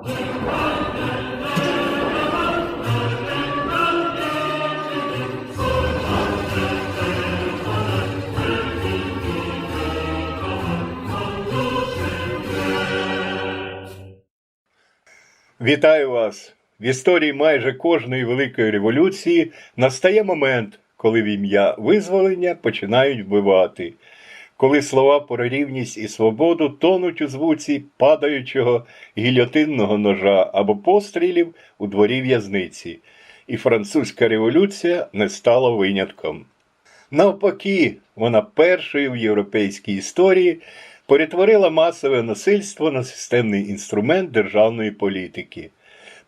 Вітаю вас! В історії майже кожної великої революції настає момент, коли в ім'я визволення починають вбивати, коли слова про рівність і свободу тонуть у звуці падаючого гільотинного ножа або пострілів у дворі в'язниці, і французька революція не стала винятком. Навпаки, вона першою в європейській історії перетворила масове насильство на системний інструмент державної політики.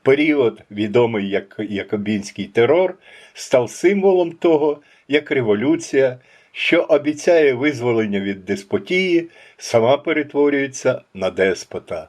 Період, відомий як Якобінський терор, став символом того, як революція, що обіцяє визволення від деспотії, сама перетворюється на деспота.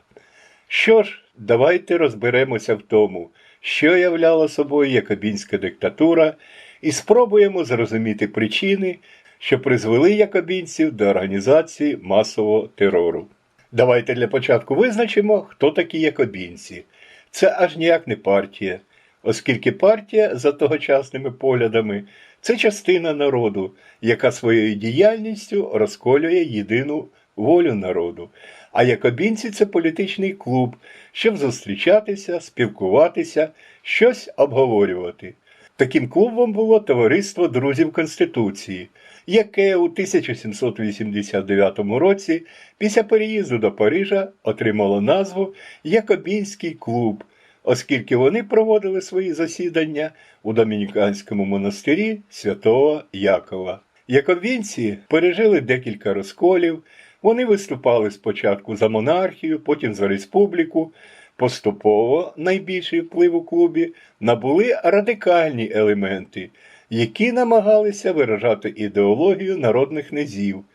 Що ж, давайте розберемося в тому, що являла собою якобінська диктатура, і спробуємо зрозуміти причини, що призвели якобінців до організації масового терору. Давайте для початку визначимо, хто такі якобінці. Це аж ніяк не партія, оскільки партія, за тогочасними поглядами, це частина народу, яка своєю діяльністю розколює єдину волю народу. А якобінці це політичний клуб, щоб зустрічатися, спілкуватися, щось обговорювати. Таким клубом було Товариство друзів Конституції, яке у 1789 році після переїзду до Парижа отримало назву Якобінський клуб, оскільки вони проводили свої засідання у Домініканському монастирі святого Якова. Якобінці пережили декілька розколів, вони виступали спочатку за монархію, потім за республіку. Поступово найбільший вплив у клубі набули радикальні елементи, які намагалися виражати ідеологію народних низів,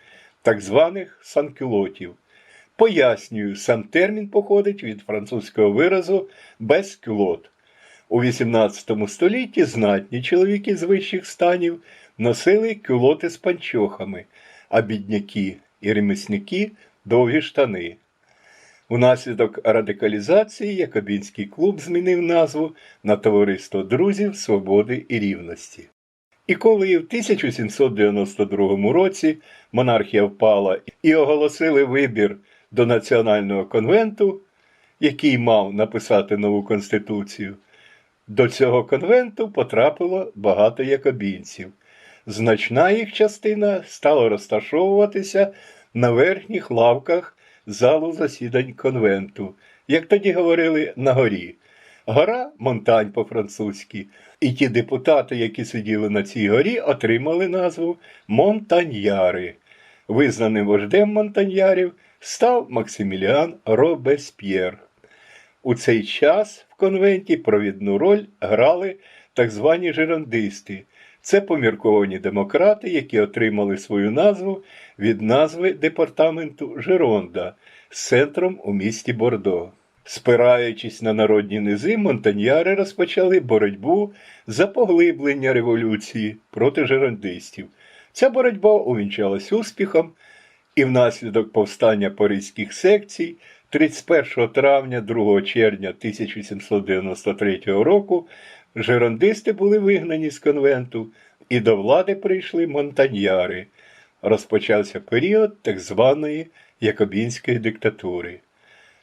так званих санкюлотів. Пояснюю, сам термін походить від французького виразу безкюлот. У XVIII столітті знатні чоловіки з вищих станів носили кюлоти з панчохами, а бідняки і ремісники довгі штани. Унаслідок радикалізації Якобінський клуб змінив назву на Товариство Друзів Свободи і Рівності. І коли в 1792 році монархія впала і оголосили вибір до Національного конвенту, який мав написати нову конституцію, до цього конвенту потрапило багато якобінців. Значна їх частина стала розташовуватися на верхніх лавках залу засідань конвенту, як тоді говорили на горі. Гора Монтань по-французьки. І ті депутати, які сиділи на цій горі, отримали назву Монтаньяри. Визнаним вождем монтаньярів став Максиміліан Робесп'єр. У цей час в конвенті провідну роль грали так звані жерандисти. Це помірковані демократи, які отримали свою назву від назви департаменту Жеронда з центром у місті Бордо. Спираючись на народні низи, монтаньяри розпочали боротьбу за поглиблення революції проти жерандистів. Ця боротьба увінчалась успіхом, і внаслідок повстання паризьких секцій 31 травня 2 червня 1793 року жерандисти були вигнані з конвенту, і до влади прийшли монтаньяри. Розпочався період так званої Якобінської диктатури.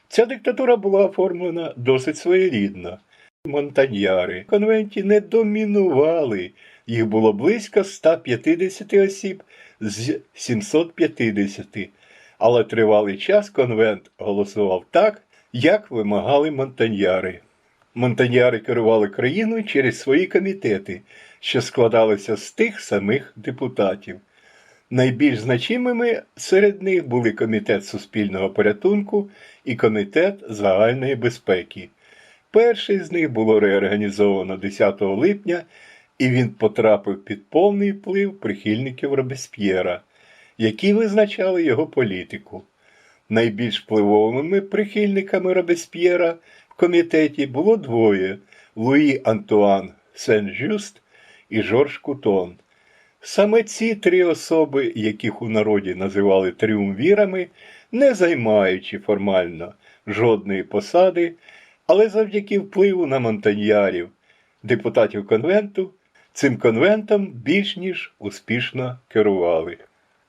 Ця диктатура була оформлена досить своєрідно. Монтаньяри в конвенті не домінували, їх було близько 150 осіб з 750, але тривалий час конвент голосував так, як вимагали монтаньяри. Монтаньяри керували країною через свої комітети, що складалися з тих самих депутатів. Найбільш значимими серед них були Комітет суспільного порятунку і Комітет загальної безпеки. Перший з них було реорганізовано 10 липня, і він потрапив під повний вплив прихильників Робесп'єра, які визначали його політику. Найбільш впливовими прихильниками Робесп'єра в комітеті було двоє Луї Антуан Сен-Жюст і Жорж Кутон. Саме ці три особи, яких у народі називали тріумвірами, не займаючи формально жодної посади, Але завдяки впливу на монтаньярів, депутатів конвенту, цим конвентом більш ніж успішно керували.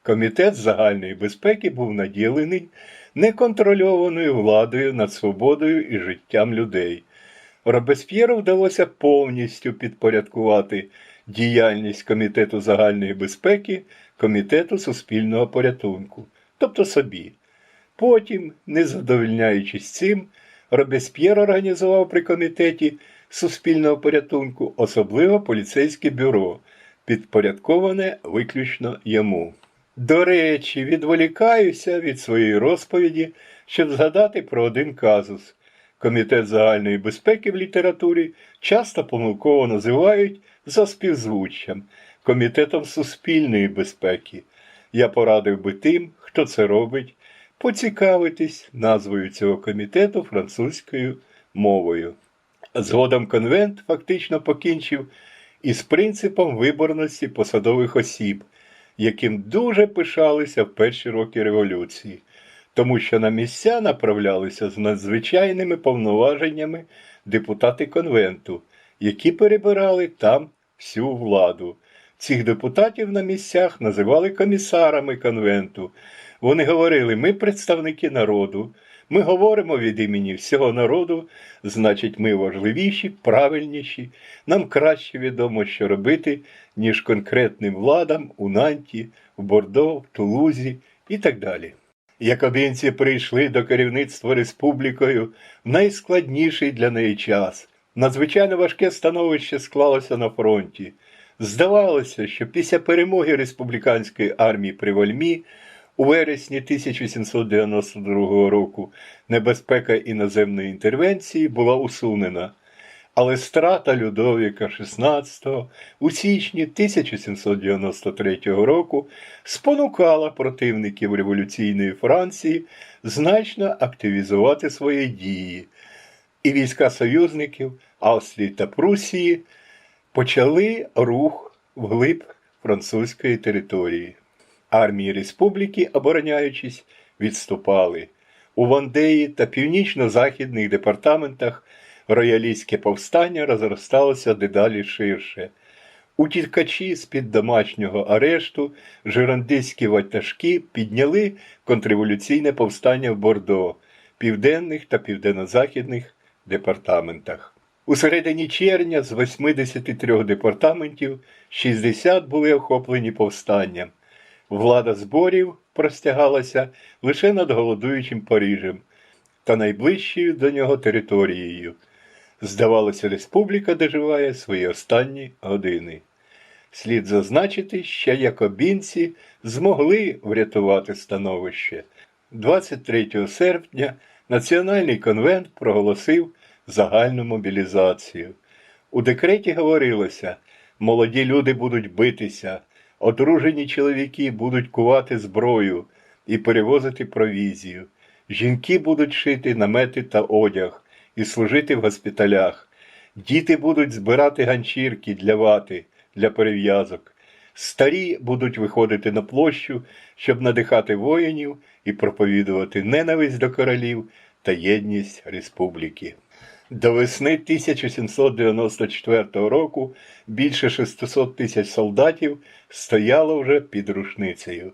Комітет загальної безпеки був наділений неконтрольованою владою над свободою і життям людей. Робесп'єру вдалося повністю підпорядкувати діяльність Комітету загальної безпеки Комітету суспільного порятунку, тобто собі. Потім, не задовольняючись цим, Робесп'єр організував при комітеті суспільного порятунку особливо поліцейське бюро, підпорядковане виключно йому. До речі, відволікаюся від своєї розповіді, щоб згадати про один казус. Комітет загальної безпеки в літературі часто помилково називають за співзвуччям Комітетом суспільної безпеки. Я порадив би тим, хто це робить, поцікавитись назвою цього комітету французькою мовою. Згодом конвент фактично покінчив із принципом виборності посадових осіб, яким дуже пишалися в перші роки революції, тому що на місця направлялися з надзвичайними повноваженнями депутати конвенту, які перебирали там всю владу. Цих депутатів на місцях називали комісарами конвенту. Вони говорили: ми представники народу, ми говоримо від імені всього народу, значить, ми важливіші, правильніші, нам краще відомо, що робити, ніж конкретним владам у Нанті, в Бордо, в Тулузі і так далі. Якобінці прийшли до керівництва республікою в найскладніший для неї час. Надзвичайно важке становище склалося на фронті. Здавалося, що після перемоги республіканської армії при Вольмі у вересні 1892 року небезпека іноземної інтервенції була усунена. Але страта Людовіка XVI у січні 1793 року спонукала противників революційної Франції значно активізувати свої дії, і війська союзників Австрії та Прусії почали рух вглиб французької території. Армії республіки, обороняючись, відступали. У Вандеї та північно-західних департаментах роялістське повстання розросталося дедалі ширше. Утікачі з-під домашнього арешту жирандистські ватажки підняли контрреволюційне повстання в Бордо, південних та південно-західних департаментах. У середині червня з 83 департаментів 60 були охоплені повстанням. Влада зборів простягалася лише над голодуючим Парижем та найближчою до нього територією. Здавалося, республіка доживає свої останні години. Слід зазначити, що якобінці змогли врятувати становище. 23 серпня Національний конвент проголосив загальну мобілізацію. У декреті говорилося, молоді люди будуть битися, одружені чоловіки будуть кувати зброю і перевозити провізію. Жінки будуть шити намети та одяг і служити в госпіталях. Діти будуть збирати ганчірки для вати, для перев'язок. Старі будуть виходити на площу, щоб надихати воїнів і проповідувати ненависть до королів та єдність республіки. До весни 1794 року більше 600 тисяч солдатів стояло вже під рушницею.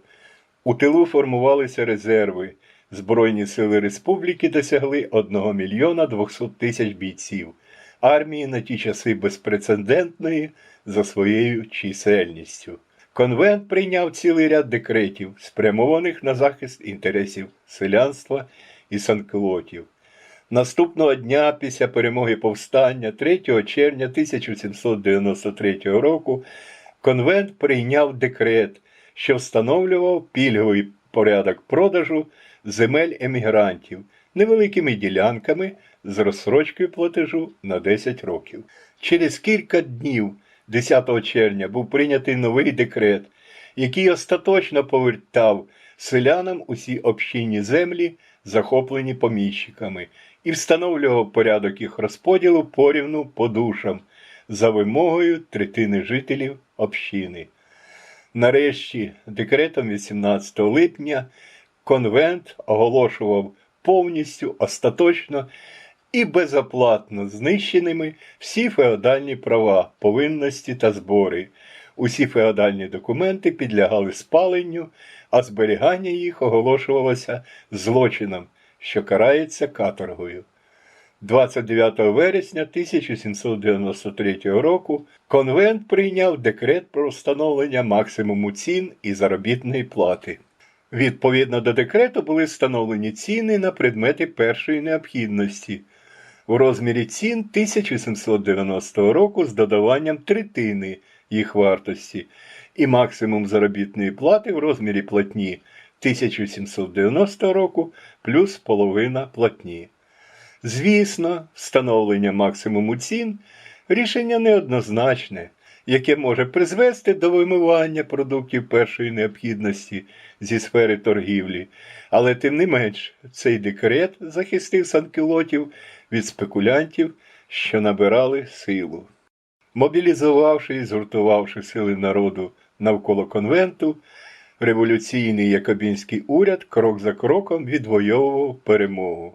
У тилу формувалися резерви. Збройні сили республіки досягли 1 мільйона 200 тисяч бійців. Армії на ті часи безпрецедентної за своєю чисельністю. Конвент прийняв цілий ряд декретів, спрямованих на захист інтересів селянства і санкелотів. Наступного дня після перемоги повстання 3 червня 1793 року конвент прийняв декрет, що встановлював пільговий порядок продажу земель емігрантів невеликими ділянками з розсрочкою платежу на 10 років. Через кілька днів, 10 червня, був прийнятий новий декрет, який остаточно повертав селянам усі общинні землі, захоплені поміщиками, і встановлював порядок їх розподілу порівну по душам за вимогою третини жителів общини. Нарешті, декретом 18 липня конвент оголошував повністю остаточно і безоплатно знищеними всі феодальні права, повинності та збори. Усі феодальні документи підлягали спаленню, а зберігання їх оголошувалося злочином, що карається каторгою. 29 вересня 1793 року конвент прийняв декрет про встановлення максимуму цін і заробітної плати. Відповідно до декрету були встановлені ціни на предмети першої необхідності у розмірі цін 1790 року з додаванням третини їх вартості і максимум заробітної плати в розмірі платні 1790 року плюс половина платні. Звісно, встановлення максимуму цін рішення неоднозначне, яке може призвести до вимивання продуктів першої необхідності зі сфери торгівлі, але тим не менш цей декрет захистив санкілотів від спекулянтів, що набирали силу. Мобілізувавши і згуртувавши сили народу навколо конвенту, революційний якобінський уряд крок за кроком відвоював перемогу.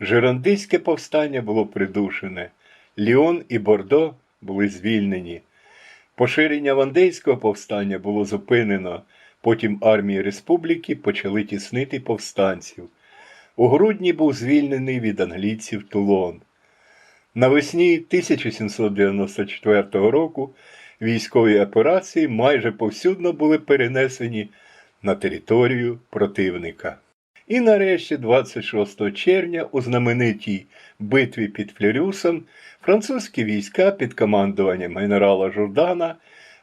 Жерандиське повстання було придушене, Ліон і Бордо були звільнені. Поширення Вандейського повстання було зупинено, потім армії республіки почали тіснити повстанців. У грудні був звільнений від англійців Тулон. Навесні 1794 року військові операції майже повсюдно були перенесені на територію противника. І нарешті, 26 червня, у знаменитій битві під Флерюсом, французькі війська під командуванням генерала Журдана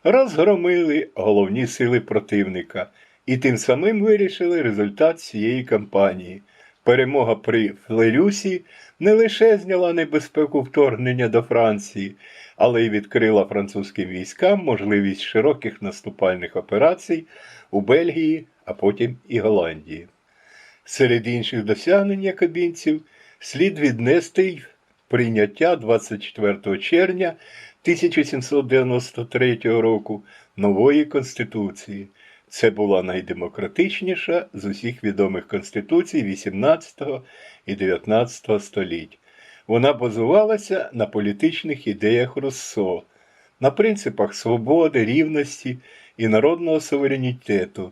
розгромили головні сили противника і тим самим вирішили результат цієї кампанії. Перемога при Флерюсі не лише зняла небезпеку вторгнення до Франції, але й відкрила французьким військам можливість широких наступальних операцій у Бельгії, а потім і Голландії. Серед інших досягнень якобінців слід віднести й прийняття 24 червня 1793 року нової Конституції. Це була найдемократичніша з усіх відомих конституцій 18 і 19 століть. Вона базувалася на політичних ідеях Руссо, на принципах свободи, рівності і народного суверенітету,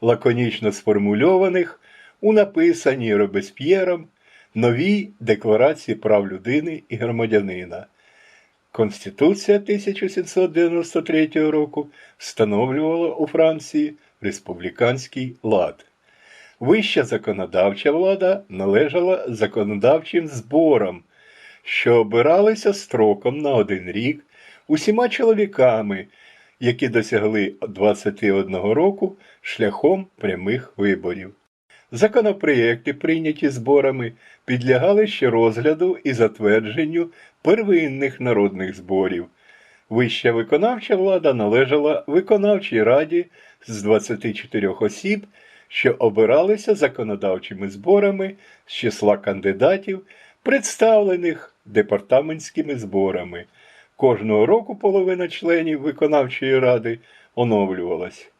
лаконічно сформульованих у написаній Робесп'єром новій Декларації прав людини і громадянина. Конституція 1793 року встановлювала у Франції республіканський лад. Вища законодавча влада належала законодавчим зборам, що обиралися строком на один рік усіма чоловіками, які досягли 21 року шляхом прямих виборів. Законопроєкти, прийняті зборами, підлягали ще розгляду і затвердженню первинних народних зборів. Вища виконавча влада належала виконавчій раді з 24 осіб, що обиралися законодавчими зборами з числа кандидатів, представлених департаментськими зборами. Кожного року половина членів виконавчої ради оновлювалась.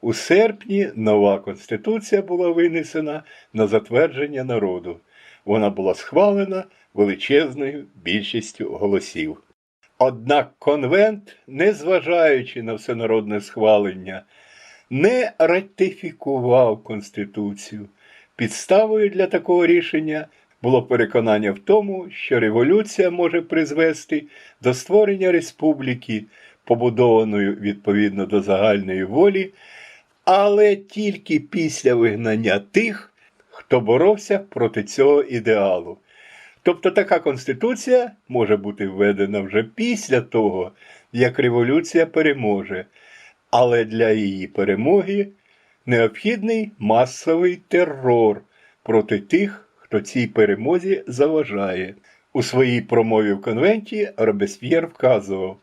У серпні нова конституція була винесена на затвердження народу. Вона була схвалена величезною більшістю голосів. Однак конвент, незважаючи на всенародне схвалення, не ратифікував Конституцію. Підставою для такого рішення було переконання в тому, що революція може призвести до створення республіки, побудованої відповідно до загальної волі, але тільки після вигнання тих, хто боровся проти цього ідеалу. Тобто така конституція може бути введена вже після того, як революція переможе, але для її перемоги необхідний масовий терор проти тих, хто цій перемозі заважає. У своїй промові в конвенті Робесп'єр вказував,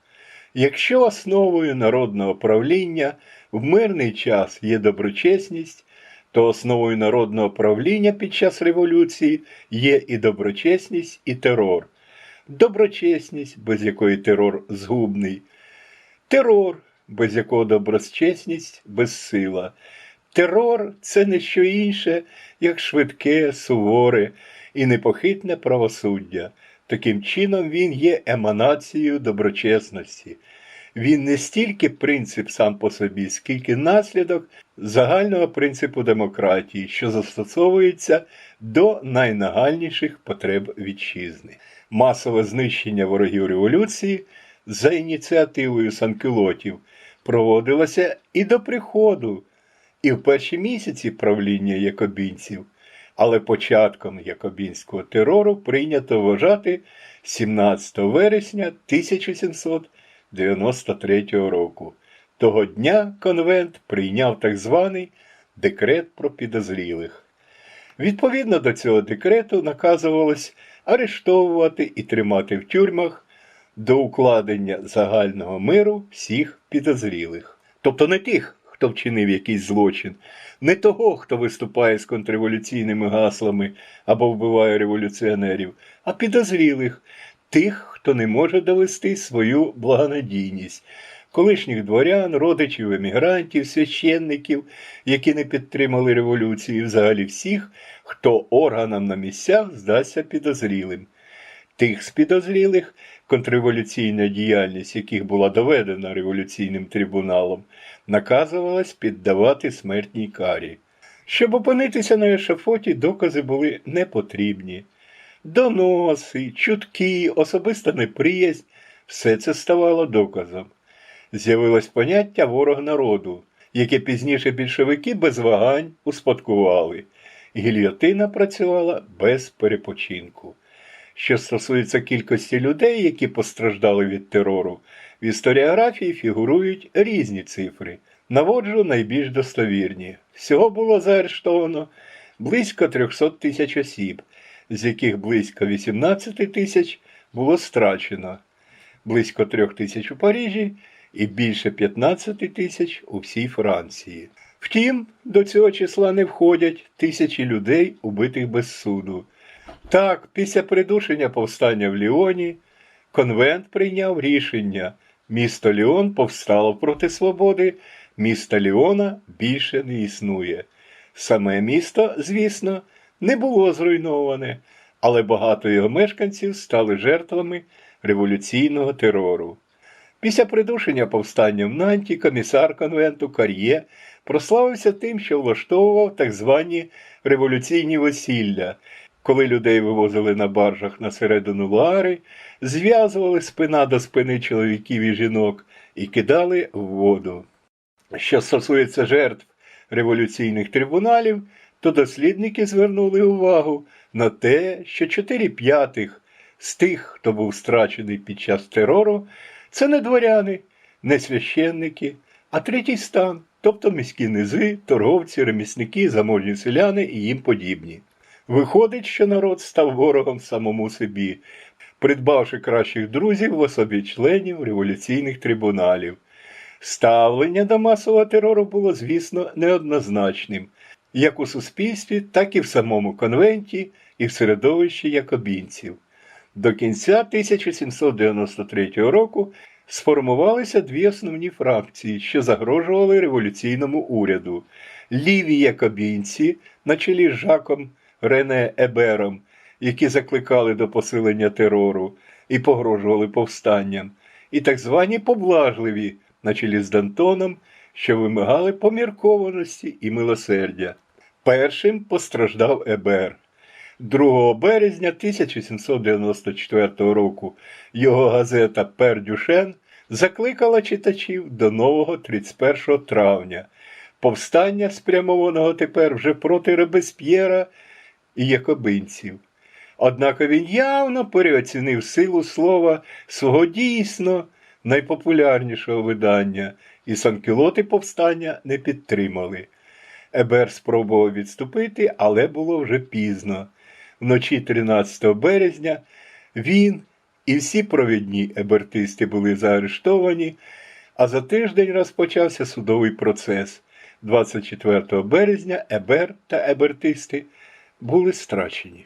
якщо основою народного правління в мирний час є доброчесність, то основою народного правління під час революції є і доброчесність, і терор. Доброчесність, без якої терор згубний, терор, без якого доброчесність безсила. Терор це не що інше, як швидке, суворе і непохитне правосуддя. Таким чином, він є еманацією доброчесності. Він не стільки принцип сам по собі, скільки наслідок загального принципу демократії, що застосовується до найнагальніших потреб вітчизни. Масове знищення ворогів революції за ініціативою санкелотів проводилося і до приходу, і в перші місяці правління якобінців, але початком якобінського терору прийнято вважати 17 вересня 1793 року. Того дня конвент прийняв так званий декрет про підозрілих. Відповідно до цього декрету наказувалось арештовувати і тримати в тюрмах до укладення загального миру всіх підозрілих. Тобто не тих, хто вчинив якийсь злочин, не того, хто виступає з контрреволюційними гаслами або вбиває революціонерів, а підозрілих, тих, хто не може довести свою благонадійність, колишніх дворян, родичів емігрантів, священників, які не підтримали революції, взагалі всіх, хто органам на місцях здасться підозрілим. Тих з підозрілих, контрреволюційна діяльність яких була доведена революційним трибуналом, наказувалась піддавати смертній карі. Щоб опинитися на ешафоті, докази були непотрібні. Доноси, чутки, особиста неприязнь – все це ставало доказом. З'явилось поняття ворог народу, яке пізніше більшовики без вагань успадкували. Гільйотина працювала без перепочинку. Що стосується кількості людей, які постраждали від терору, в історіографії фігурують різні цифри. Наводжу найбільш достовірні. Всього було заарештовано близько 300 тисяч осіб, з яких близько 18 тисяч було страчено, близько 3 тисяч у Парижі і більше 15 тисяч у всій Франції. Втім, до цього числа не входять тисячі людей, убитих без суду. Так, після придушення повстання в Ліоні конвент прийняв рішення. Місто Ліон повстало проти свободи, міста Ліона більше не існує. Саме місто, звісно, не було зруйноване, але багато його мешканців стали жертвами революційного терору. Після придушення повстання в Нанті комісар конвенту Кар'є прославився тим, що влаштовував так звані революційні весілля, коли людей вивозили на баржах на середину Луари, зв'язували спина до спини чоловіків і жінок і кидали в воду. Що стосується жертв революційних трибуналів, то дослідники звернули увагу на те, що 4 п'ятих з тих, хто був страчений під час терору, це не дворяни, не священники, а третій стан, тобто міські низи, торговці, ремісники, заможні селяни і їм подібні. Виходить, що народ став ворогом самому собі, придбавши кращих друзів в особі членів революційних трибуналів. Ставлення до масового терору було, звісно, неоднозначним, як у суспільстві, так і в самому конвенті, і в середовищі якобінців. До кінця 1793 року сформувалися дві основні фракції, що загрожували революційному уряду. Ліві якобінці на чолі з Жаком Рене Ебером, які закликали до посилення терору і погрожували повстанням, і так звані поблажливі на чолі з Дантоном, що вимагали поміркованості і милосердя. Першим постраждав Ебер. 2 березня 1794 року його газета Пер Дюшен закликала читачів до нового 31 травня, повстання, спрямованого тепер вже проти Робесп'єра і якобинців. Однак він явно переоцінив силу слова свого дійсно найпопулярнішого видання, і санкілоти повстання не підтримали. Ебер спробував відступити, але було вже пізно. Вночі 13 березня він і всі провідні ебертисти були заарештовані, а за тиждень розпочався судовий процес. 24 березня Ебер та ебертисти були страчені.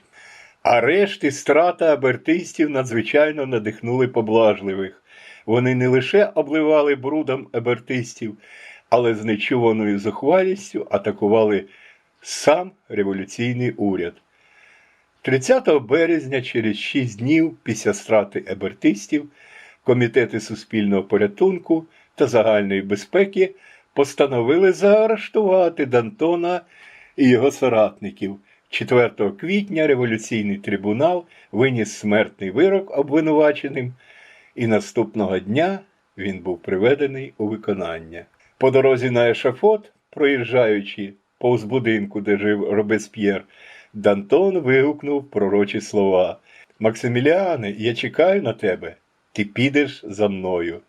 Арешт і страта абертистів надзвичайно надихнули поблажливих. Вони не лише обливали брудом абертистів, але з нечуваною зухвалістю атакували сам революційний уряд. 30 березня, через 6 днів після страти ебертистів, комітети суспільного порятунку та загальної безпеки постановили заарештувати Дантона і його соратників. 4 квітня революційний трибунал виніс смертний вирок обвинуваченим, і наступного дня він був приведений у виконання. По дорозі на ешафот, проїжджаючи повз будинку, де жив Робесп'єр, Дантон вигукнув пророчі слова: Максиміліане, я чекаю на тебе, ти підеш за мною.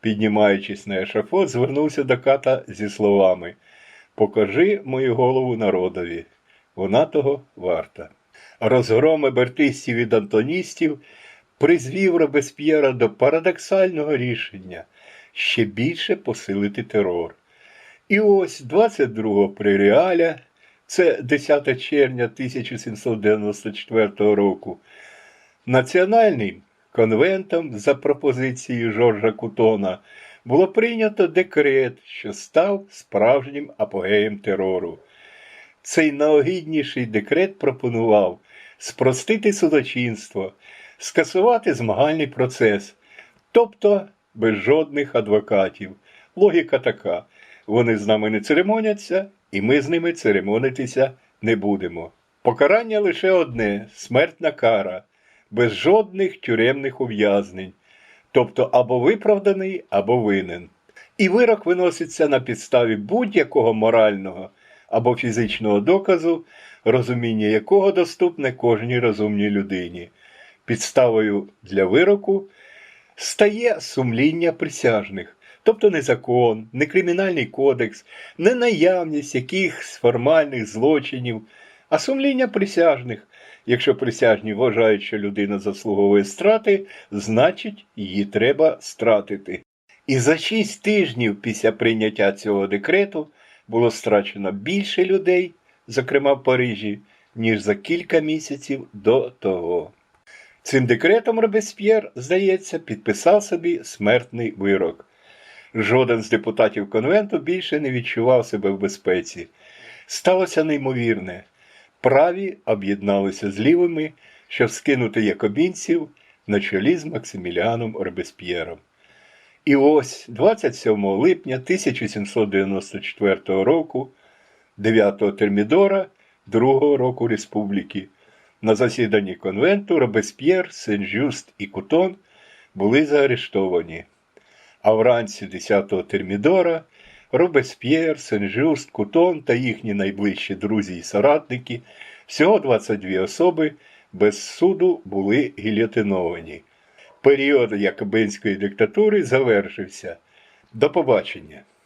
Піднімаючись на ешафот, звернувся до ката зі словами: Покажи мою голову народові, вона того варта. Розгром ебертистів і дантоністів призвів Робесп'єра до парадоксального рішення ще більше посилити терор. І ось 22 преріаля, це 10 червня 1794 року, Національним конвентом за пропозицією Жоржа Кутона було прийнято декрет, що став справжнім апогеєм терору. Цей найогідніший декрет пропонував спростити судочинство, скасувати змагальний процес, тобто без жодних адвокатів. Логіка така: вони з нами не церемоняться, і ми з ними церемонитися не будемо. Покарання лише одне смертна кара, без жодних тюремних ув'язнень, тобто або виправданий, або винен. І вирок виноситься на підставі будь-якого морального або фізичного доказу, розуміння якого доступне кожній розумній людині. Підставою для вироку стає сумління присяжних, тобто не закон, не кримінальний кодекс, не наявність якихось формальних злочинів, а сумління присяжних. Якщо присяжні вважають, що людина заслуговує страти, значить її треба стратити. І за шість тижнів після прийняття цього декрету було страчено більше людей, зокрема в Парижі, ніж за кілька місяців до того. Цим декретом Робесп'єр, здається, підписав собі смертний вирок. Жоден з депутатів конвенту більше не відчував себе в безпеці. Сталося неймовірне. Праві об'єдналися з лівими, щоб скинути якобінців на чолі з Максиміліаном Робесп'єром. І ось 27 липня 1794 року, 9 термідора, другого року республіки, на засіданні конвенту Робесп'єр, Сен-Жюст і Кутон були заарештовані. А вранці 10 термідора Робесп'єр, Сен-Жюст, Кутон та їхні найближчі друзі і соратники, всього 22 особи, без суду були гільотиновані. Період якобинської диктатури завершився. До побачення.